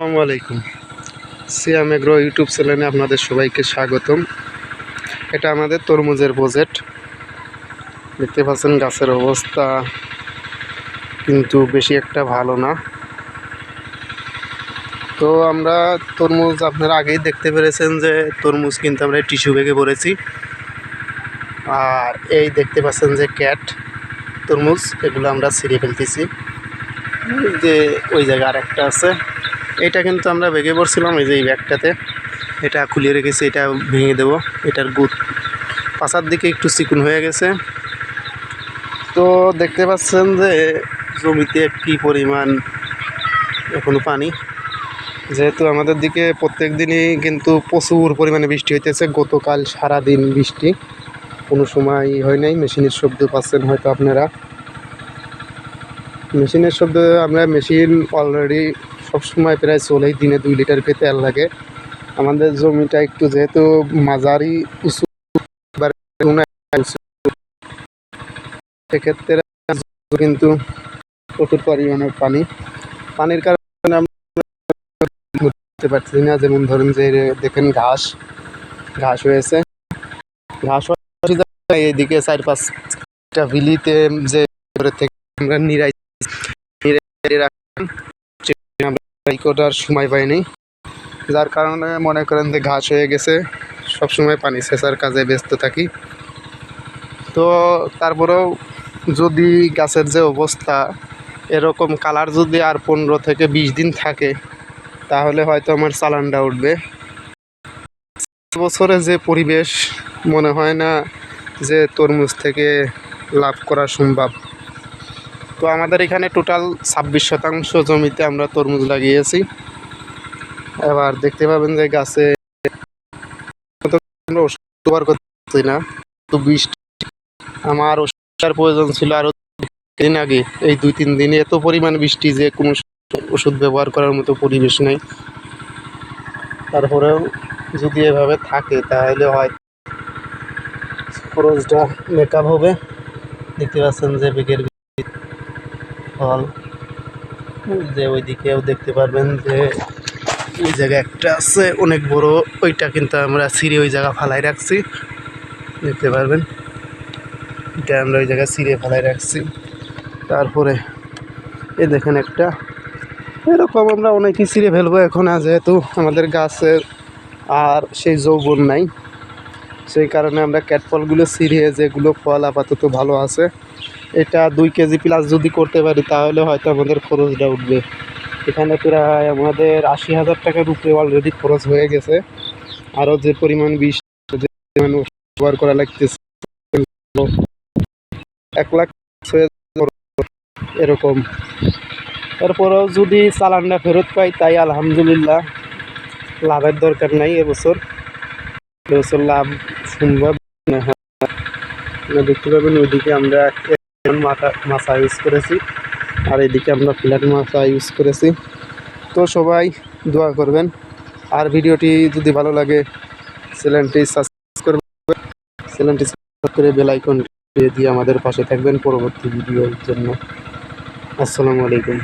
আসসালামু আলাইকুম। সিয়াম agro YouTube চ্যানেলে আপনাদের সবাইকে স্বাগতম। এটা আমাদের তরমুজের প্রজেক্ট। দেখতে পাচ্ছেন গাছের অবস্থা কিন্তু বেশি একটা ভালো না। তো আমরা তরমুজ আপনারা আগেই দেখতে পেরেছেন যে তরমুজ কিন্তু আমরা টিস্যু ব্যাগে পড়েছি আর এই দেখতে পাচ্ছেন যে ক্যাট তরমুজ, এগুলো আমরা ছিঁড়ে ফেলতেছি। যে ওই জায়গায় আর একটা আছে। এটা কিন্তু আমরা ভেঙে পড়ছিলাম, এই যে এই ব্যাগটাতে। এটা খুলিয়ে রেখেছি, এটা ভেঙে দেবো। এটার গুদ পাশার দিকে একটু চিকুন হয়ে গেছে। তো দেখতে পাচ্ছেন যে জমিতে কী পরিমাণ এখনও পানি। যেহেতু আমাদের দিকে প্রত্যেক দিনই কিন্তু প্রচুর পরিমাণে বৃষ্টি হইতেছে। গতকাল সারা দিন বৃষ্টি। কোনো সময় হয় নাই। মেশিনের শব্দ পাচ্ছেন হয়তো আপনারা। মেশিনের শব্দ আমরা মেশিন অলরেডি সবসময় প্রায় চলেই, দিনে দুই লিটার করে তেল লাগে। আমাদের জমিটা একটু যেহেতু মাঝারি, উঁচু সেক্ষেত্রে কিন্তু প্রচুর পরিমাণে পানি। পানির কারণে আমরা পারছি না, যেমন ধরুন যে দেখেন ঘাস ঘাস হয়েছে। ঘাস এইদিকে চার পাঁচটা ভিলিতে যে থেকে আমরা নিরাই নিরাই রাখলাম। করার সময় পাইনি। যার কারণে মনে করেন যে ঘাস হয়ে গেছে। সব সময় পানি সেচার কাজে ব্যস্ত থাকি। তো তারপরেও যদি গাছের যে অবস্থা, এরকম কালার যদি আর পনেরো থেকে বিশ দিন থাকে, তাহলে হয়তো আমার চালানটা উঠবে। বছরে যে পরিবেশ, মনে হয় না যে তরমুজ থেকে লাভ করা সম্ভব। তো আমাদের এখানে টোটাল ছাব্বিশ শতাংশ জমিতে আমরা তরমুজ লাগিয়েছি। এবার দেখতে পাবেন যে গাছে ওষুধ ব্যবহার করতেছি না তো বৃষ্টি। আমার ওষুধের প্রয়োজন ছিল আরও দিন আগে। এই দুই তিন দিনে এত পরিমাণ বৃষ্টি যে কোনো ওষুধ ব্যবহার করার মতো পরিবেশ নেই। তারপরেও যদি এভাবে থাকে, তাহলে হয় খরচটা মেকআপ হবে। দেখতে পাচ্ছেন যে বেগের ফল, যে ওইদিকেও দেখতে পারবেন যে ওই জায়গায় একটা আছে, অনেক বড়। ওইটা কিন্তু আমরা ছিঁড়ে ওই জায়গা ফালাই রাখছি। দেখতে পারবেন। এটা আমরা ওই জায়গায় ছিঁড়ে ফালাই রাখছি। তারপরে এ দেখেন একটা। এরকম আমরা অনেকই ছিঁড়ে ফেলব এখন, আর যেহেতু আমাদের গাছের আর সেই যৌবন নাই। সেই কারণে আমরা ক্যাটফলগুলো ছিঁড়ে যেগুলো ফল আপাতত ভালো আছে, এটা দুই কেজি প্লাস যদি করতে পারি তাহলে হয়তো আমাদের খরচটা উঠবে। এখানে প্রায় আমাদের আশি হাজার টাকার উপরে অলরেডি খরচ হয়ে গেছে। আরও যে পরিমাণ বিষ ব্যবহার করা লাগতেছে, এক লাখ এরকম। তারপরেও যদি চালানটা ফেরত পাই তাই আলহামদুলিল্লাহ, লাভের দরকার নাই এবছর। এবছর লাভ সম্ভব হয় দেখতে পাবেন, ওইদিকে আমরা মাথা, মাছা ইউজ করেছি, আর এদিকে আমরা ফ্ল্যাট মাছা ইউজ করেছি। তো সবাই দোয়া করবেন, আর ভিডিওটি যদি ভালো লাগে, চ্যানেলটি সাবস্ক্রাইব করবেন, চ্যানেলটি সাবস্ক্রাইব করে বেল আইকন দিয়ে আমাদের পাশে থাকবেন পরবর্তী ভিডিওর জন্য। আসসালামু আলাইকুম।